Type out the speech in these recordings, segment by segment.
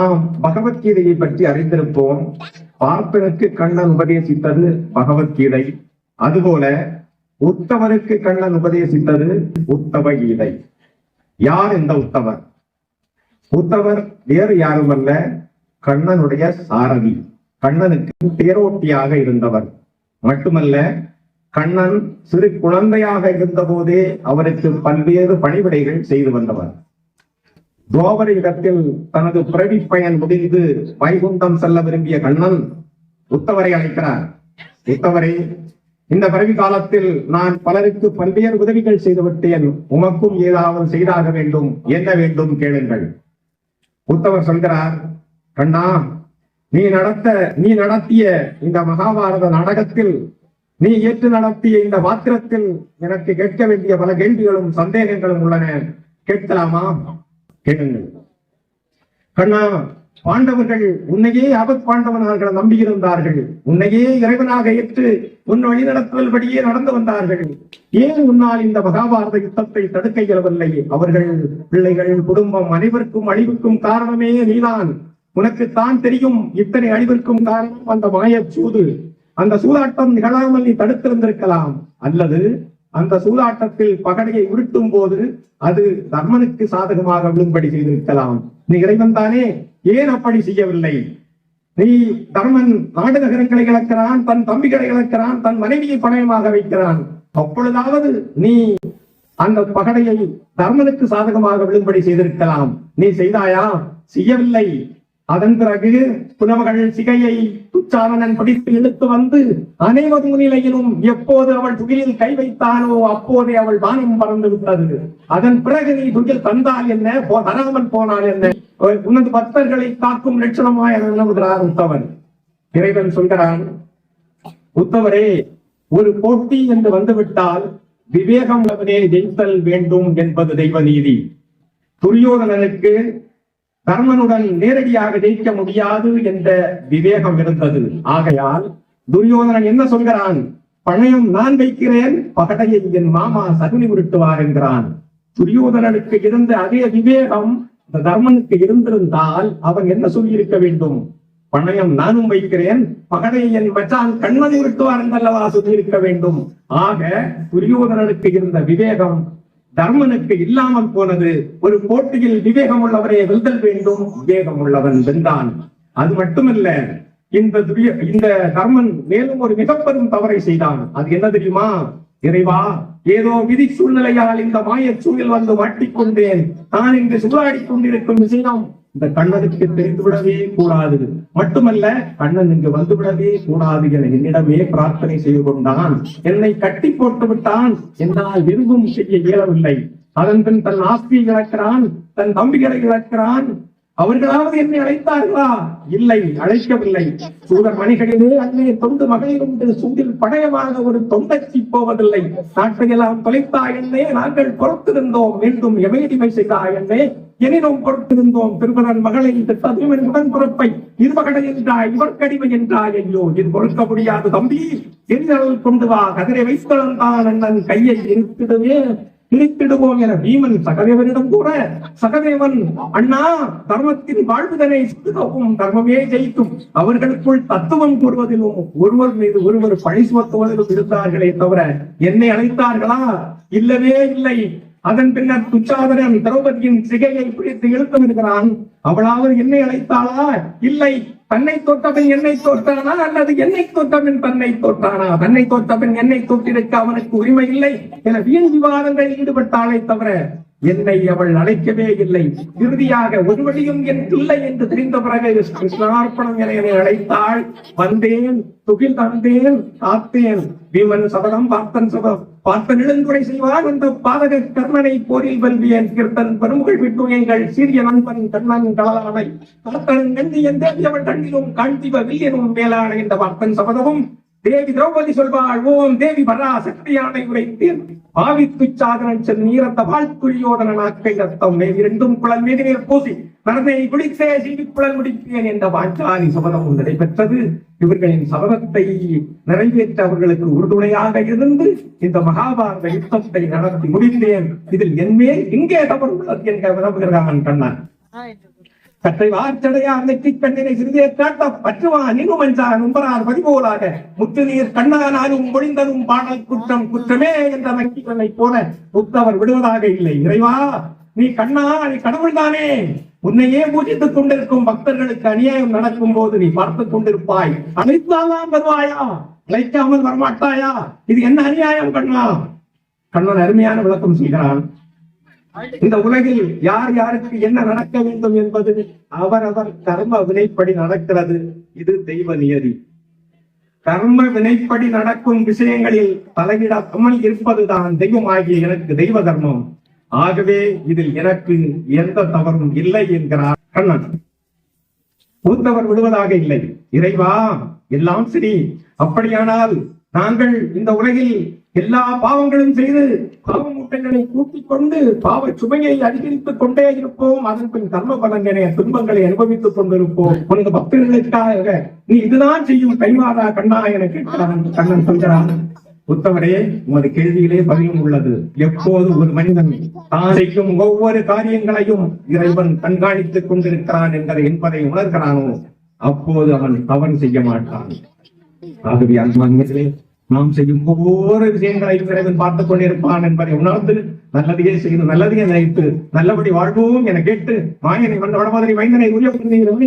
நாம் பகவத்கீதையை பற்றி அறிந்திருப்போம். பார்ப்பனுக்கு கண்ணன் உபதேசித்தது பகவத்கீதை. அதுபோல உத்தவருக்கு கண்ணன் உபதேசித்தது உத்தவ கீதை. யார் இந்த உத்தவர் உத்தவர் வேறு யாரும் அல்ல கண்ணனுடைய சாரதி. கண்ணனுக்கு தேரோட்டியாக இருந்தவர். மட்டுமல்ல கண்ணன் சிறு குழந்தையாக இருந்தபோதே அவருக்கு பல்வேறு பணிவிடைகள் செய்து வந்தவர். துவாபர யுகத்தில் தனது பிறவி பயன் முடிந்து வைகுண்டம் செல்ல விரும்பிய கண்ணன் உத்தவரை அழைக்கிறார். உத்தவரே இந்த பிறவி காலத்தில் நான் பலருக்கு பல்வேறு உதவிகள் செய்து விட்டேன். உமக்கும் ஏதாவது செய்தாக வேண்டும் என்ன வேண்டும் கேளுங்கள். உத்தவர் சொல்கிறார் கண்ணா நீ நடத்த நீ நடத்திய இந்த மகாபாரத நாடகத்தில் நீ ஏற்று நடத்திய இந்த பாத்திரத்தில் எனக்கு கேட்க வேண்டிய பல கேள்விகளும் சந்தேகங்களும் உள்ளன. கேட்கலாமா? கேளுங்கள். கண்ணா பாண்டவர்கள் உன்னையே அவத் பாண்டவனாக நம்பியிருந்தார்கள். உன்னையே இறைவனாக ஏற்று உன் வழி நடத்துதல்படியே நடந்து வந்தார்கள். ஏன் உன்னால் இந்த மகாபாரத யுத்தத்தை தடுக்க இயலவில்லை அவர்கள் பிள்ளைகள் குடும்பம் அனைவருக்கும் அழிவுக்கும் காரணமே நீதான். உனக்கு தான் தெரியும் இத்தனை அழிவிற்கும் காரணம் அந்த மாயச் சூது. அந்த சூதாட்டம் நிகழாமல் நீ தடுத்திருந்திருக்கலாம். அல்லது அந்த சூதாட்டத்தில் பகடையை உருட்டும் போது அது தர்மனுக்கு சாதகமாக விழும்படி செய்திருக்கலாம். நீ இறைவன் தானே ஏன் அப்படி செய்யவில்லை? நீ தர்மன் நாடு நகரங்களை இழக்கிறான் தன் தம்பிகளை இழக்கிறான் தன் மனைவியை பணயமாக வைக்கிறான். அப்பொழுதாவது நீ அந்த பகடையை தர்மனுக்கு சாதகமாக விழும்படி செய்திருக்கலாம். நீ செய்தாயா? செய்யவில்லை. அதன் பிறகு புலவர்கள் சிகையை துச்சாரணன் பிடித்து இழுத்து வந்து அனைவது முன்னிலையிலும் எப்போது அவள் துகிலில் கை வைத்தானோ அப்போதே அவள் வானம் பறந்து விட்டது. அதன் பிறகு நீ துகில் தந்தால் என்ன? போ- தராமல் போனால் என்ன? உனது பக்தர்களை காக்கும் லட்சணமாய் நம்புகிறார் உத்தவன். இறைவன் சொல்கிறான் உத்தவரே ஒரு போட்டி என்று வந்துவிட்டால் விவேகம் உள்ளவனே ஜெயித்தல் வேண்டும் என்பது தெய்வ நீதி. துரியோதனனுக்கு தர்மனுடன் நேரடியாக ஜெயிக்க முடியாது என்ற விவேகம் இருந்தது. ஆகையால் துரியோதனன் என்ன சொல்கிறான்? பணயம் நான் வைக்கிறேன் பகடையை என் மாமா சகுனி உருட்டுவார் என்கிறான். துரியோதனனுக்கு இருந்த அதே விவேகம் இந்த தர்மனுக்கு இருந்திருந்தால் அவன் என்ன சொல்லியிருக்க வேண்டும்? பணயம் நானும் வைக்கிறேன் பகடையை என் மச்சான் கண்ணனை உருட்டுவார் என்றல்லவா சொல்லியிருக்க வேண்டும்? ஆக துரியோதனனுக்கு இருந்த விவேகம் தர்மனுக்கு இல்லாமல் போனது ஒரு போட்டியில் விவேகம் உள்ளவரை வெல்தல் வேண்டும் விவேகம் உள்ளவன் வென்றான். அது மட்டுமல்ல இந்த இந்த தர்மன் மேலும் ஒரு மிக பெரும் தவறை செய்தான். அது என்ன தெரியுமா? இறைவா ஏதோ விதி சூழ்நிலையால் இந்த மாயச் சூழல் வந்து மாட்டிக்கொண்டேன். நான் இங்கு சூழாடி கொண்டிருக்கும் விஷயம் இந்த கண்ணனுக்கு தெரிந்துவிடவே கூடாது. மட்டுமல்ல கண்ணன் இங்கு வந்துவிடவே கூடாது என என்னிடமே பிரார்த்தனை செய்து கொண்டான். என்னை கட்டி போட்டு விட்டான். என்னால் விரும்பும் செய்ய இயலவில்லை. அதன் பின் தன் ஆஸ்தியை இழக்கிறான் தன் தம்பிகளை இழக்கிறான் அவர்களாவது என்னை அழைத்தார்களா? இல்லை அழைக்கவில்லை. சூழர் மணிகளிலே அன்னை தொண்டு மகளிர் உண்டு சூடில் படையமாக ஒரு தொண்டச்சி போவதில்லை. நாட்டையெல்லாம் தொலைத்தா என்னே நாங்கள் பொறுத்திருந்தோம். மீண்டும் எமையடிமை செய்தா என்னே எனினும் பொறுத்திருந்தோம் திருமணன் மகளை ததுவன் உடன் பொறுப்பை. இருமகடை என்றாய் இவர் கடிமை என்றாய் ஐயோ இது பொறுக்க முடியாது தம்பி. எரிதளவு கொண்டு வா கதிரை வைத்தளந்தான் அண்ணன் கையை இருத்திடுவே பிரித்திடுவோம் என பீமன் சகதேவனிடம் கூட சகதேவன் அண்ணா தர்மத்தின் வாழ்வுதனை சுட்டுகவும் தர்மமே ஜெயிக்கும். அவர்களுக்குள் தத்துவம் கூறுவதிலும் ஒருவர் மீது ஒருவர் பழி சுமத்துவதிலும் இருந்தார்களே தவிர என்னை அழைத்தார்களா? இல்லவே இல்லை. அதன் பின்னர் துச்சாதனன் திரௌபதியின் சிகையை பிடித்து இழுத்து விடுகிறான். அவளாவது என்னை அழைத்தாளா? இல்லை. தன்னை தொட்டவன் என்னை தோற்றானா அல்லது என்னை தொட்டவன் தன்னை தோற்றானா தன்னை தொட்டவன் என்னை தொட்டிருக்க அவனுக்கு உரிமை இல்லை என வீண் விவாதங்களில் ஈடுபட்டாளே தவிர என்னை அவள் அழைக்கவே இல்லை. இறுதியாக ஒரு வழியும் என் இல்லை என்று தெரிந்த பிறகு கிருஷ்ணார்ப்பணம் என என்னை அழைத்தாள். வந்தேன் துகில் தந்தேன் காத்தேன் பீமன் சபதம் பார்த்தன் சபதம். பார்த்தன் எழுந்துரை செய்வான் அந்த பாதக கர்ணனை போரில் வெல்வியன் கீர்த்தன் பெருமுகள் விட்டுயங்கள் சீரிய நண்பன் கண்ணன் கலலானை காத்தன் நந்தியன் தேவியவன் கண்ணிலும் காண்திவ வில்லியனும் மேலான இந்த பார்த்தன் சபதமும் தேவி திரௌபதி சொல்வாள் ஓம் தேவி பராசக்தியானை உரைத்தேன். பாவித்து சாதனன் செல் நீரத்த வாழ்த்துரியோதன நாக்கை ரத்தம். இரண்டும் குழல் மீது நீர் பூசி நரனை குளித்தே சீவி குழல் முடிப்பேன் என்ற வாஞ்சாலி சபதமும் நடைபெற்றது. இவர்களின் சபதத்தை நிறைவேற்ற அவர்களுக்கு உறுதுணையாக இருந்து இந்த மகாபாரத யுத்தத்தை நடத்தி முடிந்தேன் இதில் என்மேல் இங்கே தவறு உள்ளது என்க விரும்புகிறான் கண்ணன். கற்றை வார்ச்சடையார் நெற்றி கண்ணினை சிறிதே காட்ட பற்றுவா நிகுமன்சான் உம்பரார் பதிபோலாக முத்து நீர் கண்ணானாலும் பொழிந்ததும் பாடல் குற்றம் குற்றமே என்ற வங்கிகளை போல புத்தவர் விடுவதாக இல்லை. இறைவா நீ கண்ணா நீ கடவுள்தானே உன்னையே பூஜித்துக் கொண்டிருக்கும் பக்தர்களுக்கு அநியாயம் நடக்கும் போது நீ பார்த்துக் கொண்டிருப்பாய். அழைத்தாதான் வருவாயா? அழைக்காமல் வரமாட்டாயா? இது என்ன அநியாயம் கண்ணா? கண்ணன் அருமையான விளக்கம் செய்கிறான் இந்த உலகில் யார் யாருக்கு என்ன நடக்க வேண்டும் என்பது அவரவர் கர்ம வினைப்படி நடக்கிறது. இது தெய்வ நியதி. கர்ம வினைப்படி நடக்கும் விஷயங்களில் தலையிடாமல் இருப்பதுதான் தெய்வமாகிய எனக்கு தெய்வ தர்மம். ஆகவே இதில் எனக்கு எந்த தவறும் இல்லை என்கிறார் கண்ணன். மூத்தவர் விடுவதாக இல்லை. இறைவா எல்லாம் சரி. அப்படியானால் நாங்கள் இந்த உலகில் எல்லா பாவங்களும் செய்து பாவ மூட்டங்களை கூட்டிக் கொண்டு பாவ சுமையை அதிகரித்துக் கொண்டே இருப்போம். அதன் பின் கர்ம பலங்களை துன்பங்களை அனுபவித்துக் கொண்டிருப்போம். உனது பக்தர்களுக்காக நீ இதுதான் செய்யும் கைமாதா கண்ணா என கேட்கிறான் கண்ணன் சொல்கிறான் உத்தவரே உமது கேள்வியிலே பதிலும் உள்ளது. எப்போது ஒரு மனிதன் தான் செய்யும் ஒவ்வொரு காரியங்களையும் இறைவன் கண்காணித்துக் கொண்டிருக்கிறான் என்பதை என்பதை உணர்கிறானோ அப்போது அவன் தவறு செய்ய மாட்டான். ஆகவே அன்பான்மையிலே நாம் செய்யும் ஒவ்வொரு விஷயங்களை பிறகு பார்த்துக் கொண்டிருப்பான் என்பதை உணர்ந்து நல்லதையே செய்து நல்லதையே நினைத்து நல்லபடி வாழ்வோம் என கேட்டு மாயனை வந்த மாதிரி மைந்தனை உரிய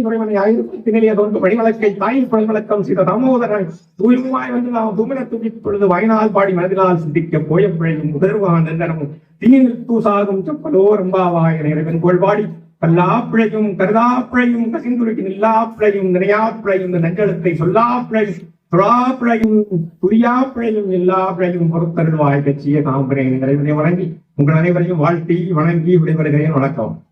குறைவனை ஆயிரத்திலேயே தோன்று வழிவழக்கை தாயின் குழல் செய்த தாமோதரன் தூய்மாய் வந்து நாம் துமிர தூக்கி பொழுது வாய்நாள் பாடி மனதினால் சிந்திக்க போய பிழையும் உதர்வான் எந்தனமும் தீனில் தூசாகும் செப்பலோ ரம்பாவாய் என இறைவன் கோள்பாடி பல்லா பிழையும் கருதா பிழையும் கசிந்துரைக்கு இல்லா பிழையும் நினையா பிழையும் இந்த நெஞ்செழுத்தை சொல்லா பிழையும் துறா பிழையும் பிழையும் எல்லா பிழையும் பொறுத்தருள் வாய் கட்சிய காம்பனை இறைவனை வணங்கி உங்கள் அனைவரையும் வாழ்த்தி வணங்கி விடைபெறுகிறேன். வணக்கம்.